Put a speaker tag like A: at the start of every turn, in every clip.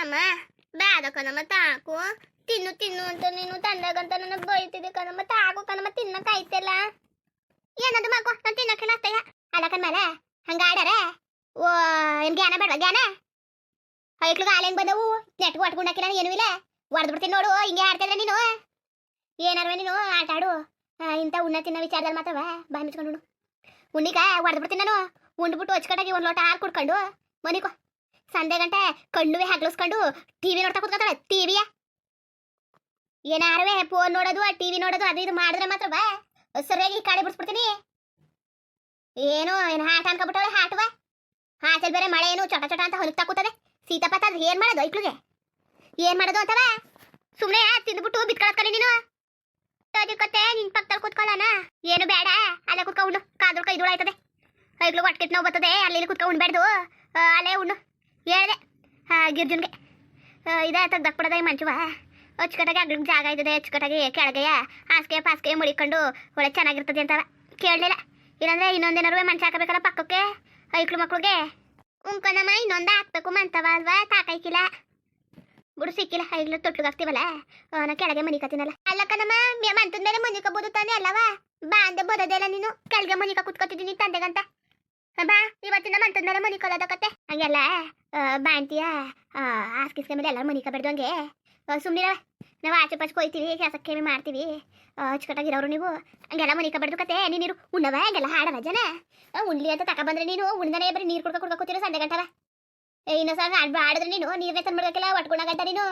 A: ಅಮ್ಮ ಬೇಡ ಕಣಮ್ಮ, ತಾಕು. ತಿನ್ನು ತಿನ್ನು ಅಂತ ನೀನು ತಂದಾಗಂತ ನನ್ನ ಬೈತಿದ್ದೆ ಕಣಮ್ಮ, ತಾಕು ಕಣಮ್ಮ, ತಿನ್ನಕ್ ಆಯ್ತಲ್ಲ? ಏನದು ಮಗು ನಾನು ತಿನ್ನಕ್ಕೆ ಅತ್ತಯ್ಯ. ಅಲ್ಲ ಕಣ್ಮೇಲೆ ಹಂಗ ಆಡಾರ? ಓ, ಏನ್ ಜ್ಞಾನ ಬೇಡ ಜ್ಞಾನ? ಐಟ್ಲು ಹೆಂಗ್ ಬಂದವು? ನೆಟ್ ಒಟ್ಕೊಂಡಾಕಿಲ್ಲ ಏನು ಇಲ್ಲ? ಹೊಡೆದ್ ಬಿಡ್ತೀನಿ ನೋಡು, ಹಿಂಗೆ ಆಡ್ತಿದ್ರೆ ನೀನು? ಏನಾರ ನೀನು, ಆಟ ಆಡು. ಇಂಥ ಉಣ್ಣ ತಿನ್ನೋ ವಿಚಾರದಲ್ಲಿ ಮಾತ್ರವ ಬಾಯಿ ಮುಚ್ಕೊಂಡು ಉಣ್ಣಿಗ ಹೊಡೆದ್ ಬಿಡ್ತೀನಿ ನಾನು. ಉಂಡ್ಬಿಟ್ಟು ಹೊಚ್ಕಟಾಗಿ ಒಂದು ಲೋಟ ಹಾಲು ಕುಡ್ಕೊಂಡು ಮನಿಕೋ ಸಂಜೆ ಗಂಟೆ ಕಣ್ಣುವೆ ಹಗ್ಲಿಸ್ಕೊಂಡು ಟಿವಿ ನೋಡ್ತಾ ಕೂತ್ಕೊತಾಳೆ. ಟಿವಿಯ ಏನಾರವೇ ಫೋನ್ ನೋಡೋದು ಟಿವಿ ನೋಡೋದು ಅದು ಇದು ಮಾಡಿದ್ರೆ ಮಾತ್ರ ಬಾ. ಸರಿಯಾಗಿ ಕಾಡಿ ಬಿಡಿಸ್ಬಿಡ್ತೀನಿ. ಏನು ಏನು ಹಾಟ ಅನ್ಕೊಬಿಟ್ಟವಳೆ ಹಾಟುವ. ಹಾಟಲ್ಲಿ ಬೇರೆ ಮಳೆ ಏನು ಚಟ ಚಟ ಅಂತ ಹೊಲಕ್ ಕೂತದೆ. ಸೀತಾಪತ್ತ ಅದು ಏನ್ ಮಾಡೋದು ಐಕ್ಳಿಗೆ? ಏನ್ ಮಾಡೋದು ಅಂತವ? ಸುಮ್ನೆ ತಿಂದ್ಬಿಟ್ಟು ಬಿತ್ಕೊಳತ್ಕಲಿ ನೀನು. ಕತೆ ನಿನ್ ಪಕ್ಕದಲ್ಲಿ ಕೂತ್ಕೊಳ್ಳೋಣ. ಏನು ಬೇಡ ಅಲ್ಲೇ ಕುತ್ಕೊಂಡು ಕಾದ್ರು ಕೈ ಧೂಳ ಆಯ್ತದೆ ಐಕ್ಳು ಹೊಟ್ಟೆ ನೋವು ಬರ್ತದೆ ಅಲ್ಲಿ ಕುತ್ಕೊಂಡು ಉಣ್ಬೇಡ್ದು. ಆ, ಅಲ್ಲೇ ಉಣ್ಣು. ಹೇಳ್ದೆ ಹಾ, ಗಿರ್ಜುನ್ಗೆ. ಇದೇ ತೆಗ್ದಾಕ್ಬಿಡೋದ ಮಂಚುವ ಅಚ್ಚುಕಟ್ಟಾಗಿ ಅಗ್ಲಿಗೆ ಜಾಗ ಇದ್ದದೆ ಅಚ್ಚುಕಟ್ಟಾಗಿ ಕೆಳಗೆಯ ಹಾಸಿಗೆ ಪಾಸಿಗೆ ಮುಡಿಕೊಂಡು ಒಳ್ಳೆ ಚೆನ್ನಾಗಿರ್ತದೆ ಅಂತವ. ಕೇಳಲಿಲ್ಲ. ಇಲ್ಲಾಂದ್ರೆ ಇನ್ನೊಂದೇನಾರು ಮಂಚ ಹಾಕಬೇಕಲ್ಲ ಪಕ್ಕಕ್ಕೆ? ಐಕ್ಳು ಮಕ್ಳಿಗೆ? ಉಂಕನಮ್ಮ ಇನ್ನೊಂದು ಹಾಕ್ಬೇಕು ಮಂತವ ಅಲ್ವಾ? ತಾಕೈಕಿಲ್ಲ. ಬಿಡು ಸಿಕ್ಕಿಲ್ಲ ಐಗ್ಲು ತೊಟ್ಲಿಗೆ ಹಾಕ್ತೀವಲ್ಲ ನಾ ಕೆಳಗೆ ಮನಿ ಕತ್ತಿನಲ್ಲ ಅಲ್ಲ ಕಣಮ್ಮ ಮೆ- ಮಂತದ ಮೇಲೆ ಮನಿ ಕಬೋದು ತಾನೆ ಅಲ್ಲವ? ಬಾ ಅಂದೆ ಬರೋದಿಲ್ಲ ನೀನು. ಕೆಳಗೆ ಮನಿಕ ಕುತ್ಕೊತಿದ್ದೀನಿ ತಂದೆಗಂತ. ಬಾ. ಇವತ್ತಿನ ಮಂತದ ಮೇಲೆ ಮನಿ ಕಲೋದ ಕತೆ ಹಂಗೆಲ್ಲ ಬಾ ಆಸ್ಕಿಸ್ಕೆ ಮೇಲೆ ಎಲ್ಲ ಮನಿ ಕಬೇಡ್ದು ಹಂಗೆ. ಸುಮ್ಮನಿರ ನಾವು ಆಚೆ ಪಾಚೆ ಕೊಯ್ತೀವಿ ಕೆಲಸಕ್ಕೆ ಮಾಡ್ತೀವಿ. ಅಚ್ಚುಕಟ್ಟಾಗಿರೋರು ನೀವು. ಹಂಗೆಲ್ಲ ಮನಿ ಕಬೇಡ್ದು ಕತೆ ನೀರು ಉಣ್ಣವ ಹಂಗೆಲ್ಲ ಹಾಡವ ಜನ. ಉಣ್ಲಿ ಅಂತ ತಕ ಬಂದ್ರೆ ನೀನು, ಉಣ್ದನೆ ಬರೀ ನೀರು ಕುಡ್ಕೊ ಕುಡ್ಕೊ ಕೂತಿರೋ ಸಂಜೆ ಗಂಟವ. ಸಲ ಆಡ್ ಆಡಿದ್ರೆ ನೀನು, ನೀರೇ ತಂದ್ಬಿಡ್ಬೇಕಲ್ಲ ಒಟ್ಕೊಂಡಾಗಂಟ ನೀನು.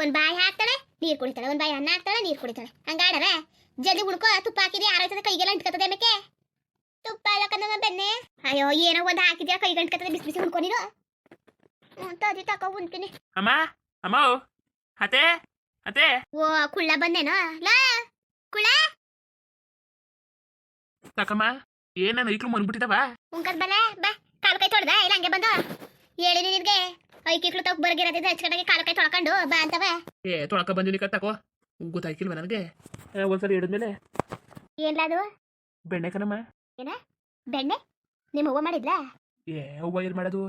A: ಒಂದ್ ಬಾಯಿ ಹಾಕ್ತಾಳೆ, ನೀರು ಕುಡಿತಾಳೆ. ಒಂದು ಬಾಯಿ ಅನ್ನ ಹಾಕ್ತಾಳೆ, ನೀರು ಕುಡಿತಾಳೆ. ಹಂಗಾಡವೆ ಜಲ್ದಿ ಉಣ್ಕೋ, ತುಪ್ಪ ಹಾಕಿದ್ರೆ ಆರೋಗ್ಯದ ಕೈಗೆಲ್ಲ ಅಂಟ್ಕೊತದೆ ಮೇಕೆ ತುಪ್ಪ ಎಲ್ಲ ಕನ್ನಡ ಬೆನ್ನೆ. ಅಯ್ಯೋ ಏನೋ ಒಂದ್ ಹಾಕಿದ್ಯಾ? ಕೈ ಗಂಟ್ಕತದೆ ಬಿಸಿ ಬಿಸಿ ಉಣ್ಕೊ ನೀನು ಹ್ಞೂ ತದಿ ತಕೋ ಉಣ್ತೀನಿ.
B: ಅಮ್ಮ ಅಮ್ಮ ಅತ್ತೆ ಅತ್ತೆ.
A: ಓ ಕುಳ್ಳ ಬಂದೇನೋ? ಲಾ ಕುಳ್ಳ!
B: ತಕಮ್ಮ ಏನ ಐಕ್ಳು ಮನ್ಬಿಟ್ಟಿದವ?
A: ಉಂಕದ್ ಬಲ ಬಾ ಕಾಲು ಕೈ ತೊಳ್ದ ಇಲ್ಲ ಹಂಗೆ ಬಂದು. ಹೇಳಿನಿ ನಿನಗೆ ಐಕಿಕ್ಳು ತಗ್ ಬರಗಿರದಿದ್ದ ಹಚ್ಕಡೆಗೆ ಕಾಲು ಕೈ ತೊಳ್ಕೊಂಡು ಬಾ ಅಂತವ.
B: ಏ ತೊಳಕ ಬಂದಿನಿ ತಕೋ ಗೊತ್ತಾಯ್ಕಿಲ್ವ ನನಗೆ? ಆ, ಒಂದ್ಸಲ ಹಿಡಿದ್ಮೇಲೆ.
A: ಏನ್ಲದು
B: ಬೆಣ್ಣೆ ಕಣಮ್ಮ.
A: ಬೆಣ್ಣೆ? ನಿಮ್ಮ ಅವ್ವ ಮಾಡಿದ್ಲಾ?
B: ಏ ಹೂವ ಏನ್ ಮಾಡೋದು?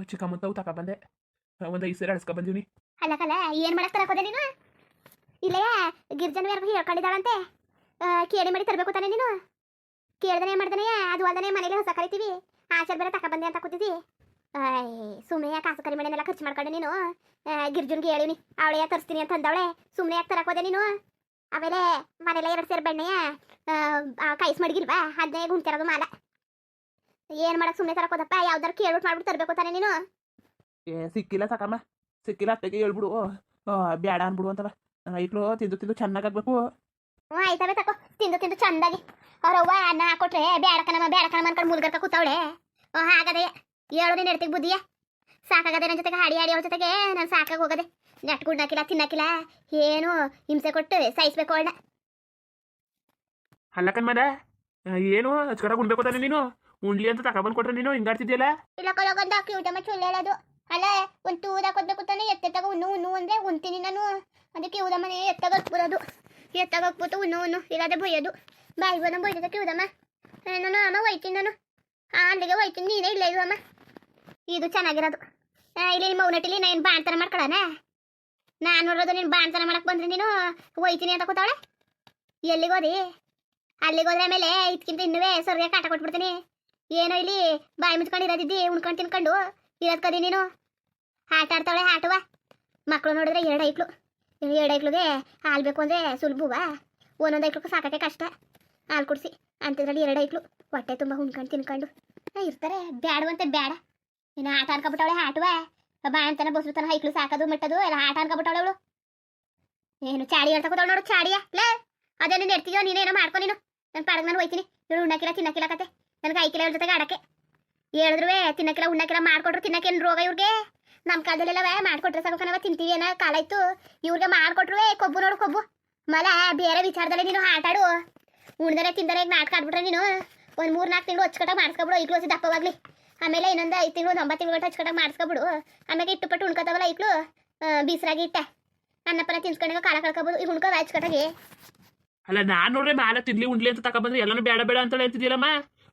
B: ತಕ ಬಂದೆ. ಒಂದ ಐದು ಸೇರಿ ಅಳ್ಸ್ಕೊ ಬಂದೀನಿ
A: ಅಲ್ಲ ಕಲ ಏನ್ ಮಾಡಕ್ ತರಕೋದೆ ನೀನು? ಇಲ್ಲಯ್ಯ ಗಿರ್ಜನ್ ಯಾರಿಗೂ ಹೇಳ್ಕೊಂಡಿದ್ದಾಳಂತೆ. ಕೇಳಿ ಮಾಡಿ ತರಬೇಕು ತಾನೆ ನೀನು? ಕೇಳ್ದನೆ ಮಾಡ್ದನೆ? ಅದು ಅಲ್ದನೆ ಮನೇಲಿ ಹೊಸ ಕರಿತೀವಿ. ಆಚಾರ ಬೇರೆ ತಕ ಬಂದೆ ಅಂತ ಕೂತಿದ್ದಿ ಸುಮ್ಮನೆ ಕಾಸು ಕರಿ ಮನೆನೆಲ್ಲ ಖರ್ಚು ಮಾಡ್ಕೊಂಡು ನೀನು? ಗಿರ್ಜನ್ಗೆ ಹೇಳಿನಿ ಅವಳೆ ತರಿಸ್ತೀನಿ ಅಂತ ಅಂದವಳೆ. ಸುಮ್ಮನೆ ಯಾಕೆ ತರಕೋದೆ ನೀನು? ಆಮೇಲೆ ಮನೇಲೆ ಎರಡು ಸೇರು ಬೆಣ್ಣೆಯ ಕೈಸ್ ಮಡಗಿಲ್ವಾ? ಅದನ್ನೇ ಗುಂತಿರೋದು ಮಾಲ. ಏನ್ ಮಾಡಕ್ ಸುಮ್ಮನೆ ತರಕೋದಪ್ಪ? ಯಾವ್ದಾರು ಕೇಳ್ಬಿಟ್ಟು ಮಾಡ್ಬಿಟ್ಟು ತರಬೇಕು ತಾನೆ ನೀನು.
B: ಏ ಸಿಕ್ಕಿಲ್ಲ ಸಾಕಮ್ಮ. ಸಿಕ್ಕಿಲ್ಲ ಅತ್ತೆಗೆ ಹೇಳ್ಬಿಡು. ಅನ್ ಬ್ಯಾಡ ಅನ್ಬಿಡು ಅಂತವ. ಐಕ್ಳು ತಿಂದು ತಿಂದು ಚೆನ್ನಾಗಾಗ್ಬೇಕು
A: ಹ್ಞೂ ಆಯ್ತವೆ ತಕೋ. ತಿಂದು ತಿಂದು ಚಂದಾಗಿ ಅವ್ರವ್ವ ಅನ್ನ ಹಾಕೊಟ್ರೆ ಬೇಡ ಕಣಮ್ಮ ಬೇಡ ಕಣಮ್ಮ ಅನ್ಕೊಂಡು ಮುಲ್ಗರ್ಕ ಕೂತವಳೆ. ಓ ಹಾಗದೆ. ಹೇಳು ನೀನು ಎಡ್ತಿಗೆ ಬುದ್ಧಿಯ? ಸಾಕಾಗದೆ ನನ್ನ ಜೊತೆಗೆ ಹಾಡಿ ಹಾಡಿ ಅವ್ರ ಜೊತೆಗೆ. ನಾನು ಸಾಕಾಗಿ ಹೋಗದೆ. ನೆಟ್ಗುಡ್ನಾಕಿಲ್ಲ ತಿನ್ನಾಕಿಲ್ಲ ಏನು ಹಿಂಸೆ ಕೊಟ್ಟು ಸಾಯಿಸ್ಬೇಕು ಅವಳನ್ನ.
B: ಅಲ್ಲ ಕಣ್ಮದ ಏನು ಅಚ್ಕರ ಉಣ್ಬೇಕು ತಾನೆ ನೀನು? ಉಂಡ್ಲಿ ಅಂತ ತಗೊಂಡ್ ಕೊಟ್ರೆ ನೀನು ಹಿಂಗಾಡ್ತಿದ್ಯಲ್ಲ
A: ಇಲ್ಲ ಕೊಳಗೊಂದು ಕ್ಯೂಟಮ್ಮ ಚುಳ್ಳು ಹೇಳೋದು. ಅಲ್ಲ ಒಂದು ತೂದ ಕೊಡ್ಬೇಕು ತಾನೆ ಎತ್ತೆತ್ತಾಗ ಉಣ್ಣು ಉಣ್ಣು ಅಂದ್ರೆ ಉಣ್ತೀನಿ ನಾನು. ಅದಕ್ಕೆ ಊದಮ್ಮನೆ ಎತ್ತಾಗ ಹಾಕ್ಬಿಡೋದು. ಎತ್ತಾಗ ಹಾಕ್ಬಿಟ್ಟು ಉಣ್ಣು ಉಣ್ಣು ಇಲ್ಲದೆ ಬೊಯ್ಯೋದು. ಬಾಯಿ ಬಂದ ಬೊಯ್ದಕ್ಕೆ ಕಿವುದಮ್ಮ ನಾನು ಅಮ್ಮ ಒಯ್ತೀನಿ ನಾನು. ಆ ಅಲ್ಲಿಗೆ ಒಯ್ತೀನಿ ನೀನೇ ಇಲ್ಲ ಇದು ಅಮ್ಮ. ಇದು ಚೆನ್ನಾಗಿರೋದು. ಇಲ್ಲಿ ನಿಮ್ಮ ಮೌನಟಿಲಿ ನಾನು ಬಾಣ್ತನ ಮಾಡ್ಕೊಳ್ಳೋಣ ನಾನು ನೋಡೋದು ನೀನು ಬಾಣ್ತನ ಮಾಡಕ್ ಬಂದ್ರೆ ನೀನು? ಒಯ್ತೀನಿ ಅಂತ ಕೂತಾವಳೆ? ಎಲ್ಲಿಗೆ ಅಲ್ಲಿಗೋದ್ರೆ ಆಮೇಲೆ ಇದಕ್ಕಿಂತ ಇನ್ನುವೇ ಸೊರ್ಗೆ ಕಾಟ ಕೊಟ್ಬಿಡ್ತೀನಿ. ಏನೋ ಇಲ್ಲಿ ಬಾಯಿ ಮುಚ್ಕೊಂಡು ಇರೋದಿದ್ದಿ, ಉಣ್ಕೊಂಡು ತಿನ್ಕೊಂಡು. ಇರೋದ್ ಕದಿ ನೀನು. ಆಟ ಆಡ್ತಾವಳೆ, ಆಟವ. ಮಕ್ಕಳು ನೋಡಿದ್ರೆ ಎರಡು ಐಕ್ಳು. ಎರಡು ಐಕ್ಳುಗೆ ಹಾಲು ಬೇಕು ಅಂದರೆ ಸುಲಭವಾ ಒಂದೊಂದು ಐಕ್ಳಿಗೂ ಸಾಕಕ್ಕೆ ಕಷ್ಟ. ಹಾಲು ಕುಡಿಸಿ. ಅಂಥದ್ರಲ್ಲಿ ಎರಡು ಐಕ್ಳು. ಹೊಟ್ಟೆ ತುಂಬ ಉಣ್ಕೊಂಡು ತಿನ್ಕೊಂಡು. ಇರ್ತಾರೆ. ಬ್ಯಾಡವಂತೆ ಬೇಡ ಇನ್ನು ಆಟ ಆಡ್ಕೊಬಿಟ್ಟವಳೆ ಆಟವ. ಬಾ ಅಂತಾನೆ ಬಸ್ರುತ್ತಾನ ಹೈಕ್ಳು ಸಾಕದು, ಮೆಟ್ಟದು, ಎಲ್ಲ ಆಟ ಅನ್ಕೊಬಿಟ್ಟವಳು ಅವಳು. ಏನು, ಚಾಡಿ ಕೂತಾವ್ ನೋಡು, ಚಾಡಿಯ. ಲೇ, ಅದೇ ನೀನು ಎಡ್ತೀಯೋ ನೀನೇನೋ ಮಾಡ್ಕೊ ನೀನು. ನನ್ನ ಪಾಡಗ್ ನಾನು ಹೋಯ್ತೀನಿ. ಇವಳು ಉಣ್ಣಕ್ಕಿಲ್ಲ ತಿನ್ನಕ್ಕಿಲ್ಲ ಕತೆ. ನನಗೆ ಐಕಿಲ್ಲ ಇವ್ರ ಜೊತೆಗೆ ಆಡಕ್ಕೆ. ಹೇಳಿದ್ರು ತಿನ್ನಕ್ಕಿಲ್ಲ ಉಣ್ಣಕ್ಕಿಲ್ಲ ಮಾಡ್ಕೊಟ್ರು ತಿನ್ನಕ್ಕೇನು ರೋಗ ಇವ್ರಿಗೆ? ನಮ್ಮ ಕಾಲದಲ್ಲೆಲ್ಲ ಮಾಡ್ಕೊಟ್ರೆ ಸಾಕು ತಿಂತೀವಿ ಏನೋ ಕಾಲ ಇತ್ತು ಇವ್ರಿಗೆ ಮಾಡ್ಕೊಟ್ರು ಕೊಬ್ಬು ನೋಡು, ಕೊಬ್ಬು. ಮಲ, ಬೇರೆ ವಿಚಾರದಲ್ಲಿ ನೀನು ಆಟಾಡು ಉಣ್ದರೆ ತಿಂದರೆ ಈಗ ನಾಟಕ ಆಡ್ಬಿಟ್ರೆ ನೀನು. ಒಂದು ಮೂರು ನಾಲ್ಕು ತಿಂಗಳು ಹಚ್ಕಟ್ಟಾಗ ಮಾಡಿಸ್ಕೊಬಿಡು, ಈಗಲೂ ದಪ್ಪವಾಗ್ಲಿ ಆಮೇಲೆ ಇನ್ನೊಂದು ಐದು ತಿಂಗಳು ಒಂಬತ್ತು ತಿಂಗಳು ಗಂಟೆ ಹಚ್ಕೊಂಡಾಗ ಮಾಡಿಸ್ಕೊಬಿಡು. ಆಮೇಲೆ ಇಟ್ಟು ಪಟ್ಟು ಉಣ್ಕೊತಾವಲ್ಲ ಇಟ್ಲು ಬೀಸರಾಗಿ ಇಟ್ಟೆ ಅನ್ನಪ್ಪನ ತಿನ್ಸ್ಕೊಂಡಾಗ ಕಾಲ ಕಳ್ಕೊಬೋದು. ಈಗ ಉಣ್ಕೋ ಹಚ್ಕಟ್ಟಾಗಿ
B: ಅಲ್ಲ ನಾನು ನೋಡ್ರಿ ಮಾಲ ತಿನ್ಲಿ ಉಂಡ್ಲಿ ಅಂತ ತಕೊಂಡ್ರೆ ಎಲ್ಲಾನು ಬೇಡ ಬೇಡ ಅಂತ ಹೇಳ್ತಿದ್ದೀರಮ್ಮ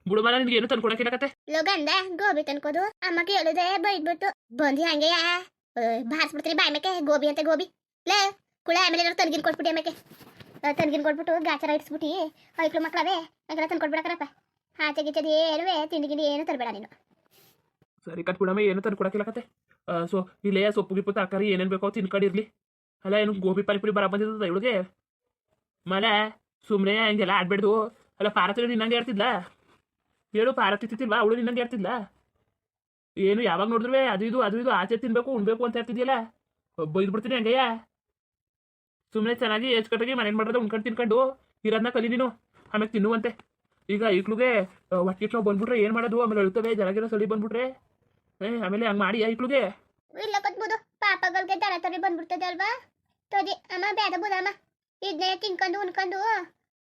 B: ಬುಡು ಮಾಲ ನಿನ್ಗೆ ಏನು ತಂದ್ಕೊಡಕ್ಕಿಲ್ಲ ಕತೆ
A: ಲೋಗಂದ ಗೋಬಿ ತನ್ಕೋದು ಅಮ್ಮಗೆ ಹೇಳಿದೆ ಬೈದ್ಬಿಟ್ಟು ಬಂದಿ ಹಂಗೆ? ಬಾರಿಸ್ಬಿಡ್ತೀರಿ ಬಾಯ್ ಮೇಕೆ ಗೋಬಿ ಅಂತ ಗೋಬಿ. ಲೇ ಕುಳ ಆಮೇಲೆ ಏನಾರು ತನ್ಗಿನ್ ಕೊಟ್ಬಿಟ್ಟು ಆಮೇಲೆ ತನ್ಗಿನ್ ಕೊಟ್ಬಿಟ್ಟು ಗಾಚರ ಇಟ್ಸ್ಬಿಟ್ಟು ಐಕ್ಳು ಮಕ್ಕಳವೇ ಹಂಗೆಲ್ಲ ತಂದು ಕೊಡ್ಬಿಡಕ್ರಪ್ಪ ಆಚೆ ಗೀಚೆದು ಏನುವೆ ತಿಂಡಿ ಗಿಂಡಿ ಏನು ತರಬೇಡ ನೀನು.
B: ಸರಿ, ಕಟ್ ಬಿಡಮ್ಮ, ಏನು ತಂದು ಕೊಡಕ್ಕಿಲ್ಲ ಕತೆ ಸೊ, ಇಲ್ಲೇ ಸೊಪ್ಪು ಗಿಪ್ಪು ತರಕಾರಿ ಏನೇನು ಬೇಕೋ ತಿನ್ಕೊಂಡಿರ್ಲಿ ಅಲ್ಲ, ಏನು ಗೋಬಿ ಪಾನಿಪುರಿ ಬರ ಬಂದಿದ್ದದ ಇವಳಿಗೆ? ಮನೆ ಸುಮ್ಮನೆ ಹಂಗೆಲ್ಲ ಆಡ್ಬೇಡ್ದು. ಅಲ್ಲ ಪಾರತಿ ನಿನ್ನಂಗೆ ಇರ್ತಿದ್ಲ ಹೇಳು ಪಾರತಿ ತಿತ್ತಿಲ್ವಾ ಅವಳು ನಿನ್ನಂಗೆ ಇರ್ತಿದ್ಲ ಏನು, ಯಾವಾಗ ನೋಡಿದ್ರು ಅದು ಇದು ಅದು ಇದು, ಆಚೆ ತಿನ್ಬೇಕು, ಉಣ್ಬೇಕು ಅಂತ ಇರ್ತಿದ್ಯಲ್ಲ ಬೈದ್ಬಿಡ್ತೀನಿ ಹಂಗೆಯ? ಸುಮ್ಮನೆ ಚೆನ್ನಾಗಿ ಕಟ್ಟಾಗಿ ಮನೇನು ಮಾಡೋದು, ಉಣ್ಕೊಂಡು ತಿನ್ಕೊಂಡು. ಇರೋದನ್ನ ಕಲಿ ನೀನು. ಆಮೇಲೆ ತಿನ್ನುವಂತೆ. ಈಗ ಈಕ್ಳಿಗೆ ಹೊಟ್ಟೆ ನಾವು ಬಂದ್ಬಿಟ್ರೆ ಏನು ಮಾಡೋದು? ಆಮೇಲೆ ಅಳುತ್ತವೆ ಜನಗಿರೋ ಸಳಿ ಬಂದ್ಬಿಟ್ರೆ. ಏ, ಆಮೇಲೆ ಹಂಗೆ ಮಾಡಿ ಐಕ್ಳಿಗೆ
A: ಇಲ್ಲ ಕತ್ಬೋದು. ಪಾಪಗಳಿಗೆ ದರ ತರಿ ಬಂದ್ಬಿಡ್ತದೆ ಅಲ್ವಾ? ತೋದಿ ಅಮ್ಮ ಬೇಡ ಬುದಮ್ಮ ಇದನ್ನೇ ತಿನ್ಕೊಂಡು ಉಣ್ಕೊಂಡು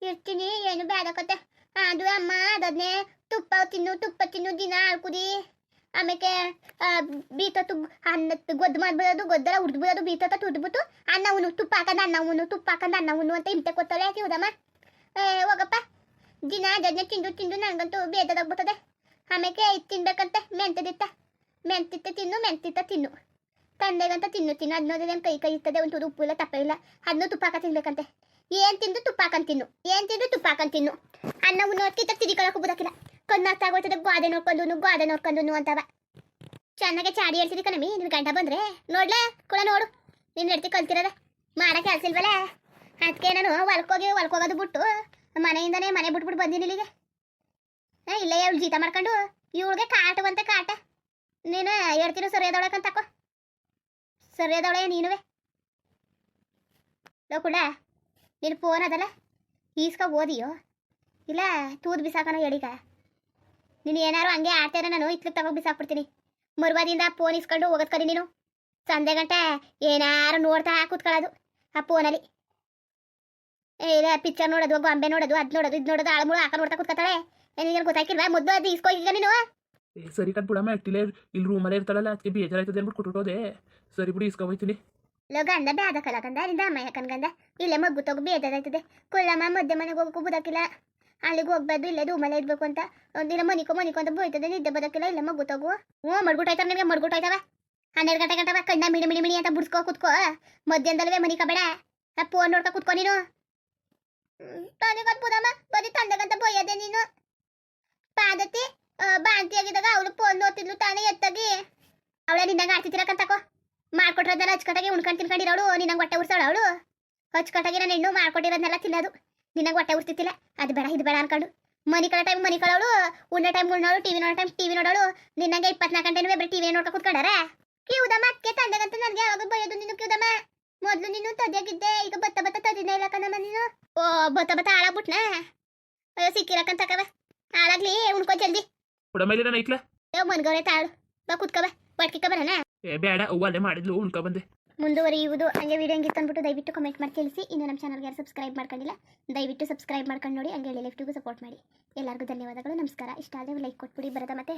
A: ಇರ್ತೀನಿ, ಏನು ಬೇಡ ಕತೆ. ಅದು ಅಮ್ಮ, ಅದನ್ನೇ ತುಪ್ಪ ತಿನ್ನು ತುಪ್ಪ ತಿನ್ನು, ದಿನ ಹಾಲು ಕುದಿ ಆಮೇಲೆ ಬೀತತ್ತು ಅನ್ನ ಗೊದ್ದು ಮಾಡ್ಬಿಡೋದು ಗೊದ್ದರ ಉಡ್ದು ಬೀತತ್ತ ತುದ್ಬಿಟ್ಟು ಅನ್ನ ಉಣ್ಣು, ತುಪ್ಪ ಹಾಕಂದು ಅನ್ನ ಉಣ್ಣು, ತುಪ್ಪ ಹಾಕಂದು ಅನ್ನ ಉಣ್ಣು ಅಂತ ಇಂತೆ ಕೊತ್ತಳೆ ಯಾಕೆ ಹೌದಮ್ಮ ಏ, ಹೋಗಪ್ಪ. ದಿನ ಅದನ್ನೇ ತಿಂದು ತಿಂದು ನನಗಂತೂ ಬೇಜಾರಾಗ್ಬಿಡ್ತದೆ. ಆಮೇಲೆ ಇದು ತಿನ್ಬೇಕಂತೆ, ಮೆಂತದಿತ್ತ. ಮೆಂತಿತ್ತ ತಿನ್ನು ಮೆಂತಿತ್ತ ತಿನ್ನು ತಂದೆಗಂತ ತಿನ್ನು ತಿನ್ನು ಅದನ್ನೋದ್ರೆ ಕೈ ಕೈ ಇರ್ತದೆ. ಒಂದು ಉಪ್ಪು ಇಲ್ಲ, ತಪ್ಪ ಇಲ್ಲ. ಅದನ್ನು ತುಪ್ಪ ಹಾಕ ತಿನ್ಬೇಕಂತೆ. ಏನು ತಿಂದು ತುಪ್ಪ ಹಾಕಂಡ್ ತಿನ್ನು. ಏನು ತಿಂದು ತುಪ್ಪ ಹಾಕಂಡ್ ತಿನ್ನು. ಅನ್ನ ಉಣ್ಣು ತಿತ್ತ ತಿರಿಕೊಳಕ್ಕೆ ಬುದಕಿಲ್ಲ ಕಣ್ಣು ಅರ್ಥ ಆಗೋಯ್ತದೆ. ಗಾದೆ ನೋಡ್ಕೊಂಡು ಗಾದೆ ನೋಡ್ಕೊಂಡು ಅಂತವ. ಚೆನ್ನಾಗೆ ಚಾಡಿ ಹೇಳ್ತಿದ್ದಿ ಕಣಮಿ ನಿನ್ ಗಂಡ ಬಂದ್ರೆ? ನೋಡ್ಲೆ? ಕೂಡ ನೋಡು. ನಿನ್ನ ಹೆಡ್ತಿ ಕಲ್ತಿರದ. ಮಾಡೋಕೆ ಕೆಲ್ಸ ಅದಕ್ಕೆ ನಾನು ಹೊಲ್ಕೋಗಿ, ಹೊಲ್ಕೋಗೋದು ಬಿಟ್ಟು ಮನೆಯಿಂದನೇ ಮನೆ ಬಿಟ್ಬಿಟ್ಟು ಬಂದಿನಿ ಇಲ್ಲಿಗೆ. ಇಲ್ಲೇ ಇವ್ಳು ಜೀತ ಮಾಡ್ಕೊಂಡು. ಇವಳಿಗೆ ಕಾಟವಂತೆ ಕಾಟ. ನೀನು ಹೇಳ್ತೀನಿ ಸರಿಯಾದವಳಕಂತ ಹಾಕೋ ಸರಿಯಾದವಳೆ ನೀನುವೆ. ಲೋಕುಳ ನೀನು ಫೋನ್ ಅದಲ್ಲ? ಈಸ್ಕ ಓದಿಯೋ? ಇಲ್ಲ, ತೂದ್ ಬಿಸಾಕನೋ ಹೇಳಿಗ? ನೀನು ಏನಾರು ಹಂಗೆ ಆಡ್ತೇನೆ ನಾನು? ಇತ್ಲಿಗೆ ತಗೋ ಬಿಸಾಕ್ಬಿಡ್ತೀನಿ. ಮರುವಾದಿಂದ ಫೋನ್ ಇಸ್ಕೊಂಡು ಹೋಗೋದ್ ನೀನು. ಸಂಜೆ ಗಂಟೆ ಏನಾರು ನೋಡ್ತಾ ಕೂತ್ಕೊಳ್ಳೋದು ಆ ಫೋನಲ್ಲಿ ಇಲ್ಲ ಪಿಕ್ಚರ್ ನೋಡೋದು, ಗೊಂಬೆ ನೋಡೋದು, ಅದು ನೋಡೋದು, ಇದು ನೋಡೋದು ಆಳ್ಮೂಳು ಹಾಕ ನೋಡ್ತಾ ಕೂತ್ಕೊತಾಳೆ ಏನು ಗೊತ್ತಾಕಿಲ್ವಾ ಮುದ್ದು ಅದು ಇಸ್ಕೋ ಈಗ ನೀನು?
B: ಸರಿ ಕಟ್ ಬಿಡಮ್ಮ ಇಟ್ಟಿಲೆ ಇಲ್ಲಿ ರೂಮಲ್ಲೇ ಇರ್ತಾಳಲ್ಲ ಅದಕ್ಕೆ ಬೇಜಾರಾಯ್ತದೆ ಅಂದ್ಬಿಟ್ಟು ಕೊಟ್ಬಿಟ್ಟೋದೆ ಸರಿ ಬಿಡಿ ಇಸ್ಕೊಬೈತೀನಿ
A: ಲೋ ಗಂಧ ಬ್ಯಾದ ಕಲಕಂದ ಅಲ್ಲಿಂದ ಅಮ್ಮ ಯಾಕನ್ ಗಂಧ ಇಲ್ಲೇ ಮಗ್ಗು ತಗೋ ಬೇಜಾರಾಯ್ತದೆ ಕುಳ್ಳಮ್ಮ ಮಧ್ಯೆ ಮನೆಗೆ ಹೋಗಕ್ಕೂ ಬದಕಿಲ್ಲ ಅಲ್ಲಿಗೆ ಹೋಗ್ಬಾರ್ದು ಇಲ್ಲೇ ರೂಮಲ್ಲೇ ಇರ್ಬೇಕು ಅಂತ ಒಂದಿನ ಮನಿಕೋ ಮನಿಕೋ ಅಂತ ಬೋಯ್ತದೆ ನಿದ್ದೆ ಬದಕಿಲ್ಲ ಇಲ್ಲ ಮಗ್ಗು ತಗೋ ಹ್ಞೂ ಮಡ್ಗುಟ್ಟಾಯ್ತಾವ ನಿಮಗೆ ಮಡ್ಗುಟ್ಟಾಯ್ತವ ಹನ್ನೆರಡು ಗಂಟೆ ಗಂಟವ ಕಣ್ಣ ಮಿಡಿ ಮಿಡಿ ಮಿಡಿ ಅಂತ ಬುಡ್ಸ್ಕೋ ಕುತ್ಕೋ ಮಧ್ಯಾಹ್ನದಲ್ವೇ ಮನಿ ಬೇಡ ಆ ಫೋನ್ ನೋಡ್ಕೊ ಕುತ್ಕೋ ನೀನು ತಾನೇ ಕಟ್ಬೋದಮ್ಮ ಬರೀ ತಂದೆಗಂತ ಬೋಯದೆ ನೀನು ಪಾದತಿ ಬಾಂತಿ ಆಗಿದಾಗ ಅವಳು ಫೋನ್ ನೋಡ್ತಿದ್ಲು ತಾನೇ ಎತ್ತಾಗಿ ಅವಳೇ ನಿನ್ನಂಗೆ ಆಡ್ತಿದ್ದೀರಕ್ಕಂತಕೋ ಮಾಡ್ಕೊಟ್ರದೆಲ್ಲ ಹಚ್ಕಟ್ಟಾಗಿ ಉಣ್ಕೊಂಡು ತಿನ್ಕೊಂಡಿರೋಳು, ನಿನ್ನಂಗೆ ಹೊಟ್ಟೆ ಉರ್ಸೋಳು ಅವಳು. ಅಚ್ಚುಕಟ್ಟಾಗಿ ನಾನು ಹೆಣ್ಣು ಮಾಡ್ಕೊಟ್ಟಿರೋದನ್ನೆಲ್ಲ ತಿನ್ನೋದು. ನಿನ್ನಂಗೆ ಹೊಟ್ಟೆ ಉರ್ತಿತ್ತಿಲ್ಲ ಅದು ಬೇಡ, ಇದು ಬೇಡ ಅನ್ಕೊಂಡು. ಮನಿ ಕಳ ಟೈಮ್ ಮನಿ ಕಳವಳು ಉಣ್ಣ ಟೈಮ್ ಉಣ್ಣೋಳು ಟಿವಿ ನೋಡೋ ಟೈಮ್ ಟಿವಿ ನೋಡೋಳು. ನಿನ್ನಂಗೆ ಇಪ್ಪತ್ನಾಲ್ಕು ಗಂಟೆ ಬರೀ ಟಿವಿ ನೋಡ್ಕೊ ಕೂತ್ಕೊಂಡಾರ? ಕಿವುದಮ್ಮ ಅಕ್ಕೆ ತಂದೆಗಂತ ನನಗೆ ಯಾವಾಗ ಬಯೋದು ನೀನು ಕಿವುದಮ್ಮ? ಮೊದಲು ನೀನು ತದ್ಯಾಗಿದ್ದೆ, ಈಗ ಬತ್ತ ಬತ್ತ ತದಿನ ಇಲ್ಲ ಕಣಮ್ಮ ನೀನು. ಓ, ಬತ್ತ ಬತ್ತ ಹಾಳಾಗ್ಬಿಟ್ನಾ. ಅಯ್ಯೋ ಸಿಕ್ಕಿರಕ್ಕಂತಕವ ಹಾಳಾಗ್ಲಿ, ಉಣ್ಕೊ ಜಲ್ದಿ.
B: ಬಿಡಮ್ಮ ಮೇಲೆ ನಾನು
A: ಮನ್ಗವ್ರೆ ತಾಳು ಬಾ ಕುತ್ಕವ ಬಟ್ಕಿಕ ಬರೋಣ
B: ಏ ಬೇಡ ಅವ್ವ ಅಲ್ಲೇ ಮಾಡಿದ್ಲು ಉಣ್ಕೊ ಬಂದೆ
A: ಮುಂದುವರಿಯುವುದು ಹಂಗೆ ವಿಡಿಯೋ ಹಂಗೆ ಅಂದ್ಬಿಟ್ಟು ದಯವಿಟ್ಟು ಕಮೆಂಟ್ ಮಾಡಿ ತಿಳಿಸಿ ಇನ್ನು ನಮ್ಮ ಚಾನಲ್ಗೆ ಯಾರು ಸಬ್ಸ್ಕ್ರೈಬ್ ಮಾಡ್ಕೊಂಡಿಲ್ಲ ದಯವಿಟ್ಟು ಸಬ್ಸ್ಕ್ರೈಬ್ ಮಾಡ್ಕೊಂಡು ನೋಡಿ ಹಂಗೆ ಲೆಫ್ಟಿಗೂ ಸಪೋರ್ಟ್ ಮಾಡಿ ಎಲ್ಲರಿಗೂ ಧನ್ಯವಾದಗಳು ನಮಸ್ಕಾರ ಇಷ್ಟ ಆದರೆ ಲೈಕ್ ಕೊಟ್ಬಿಡಿ ಬರೋದ ಮತ್ತೆ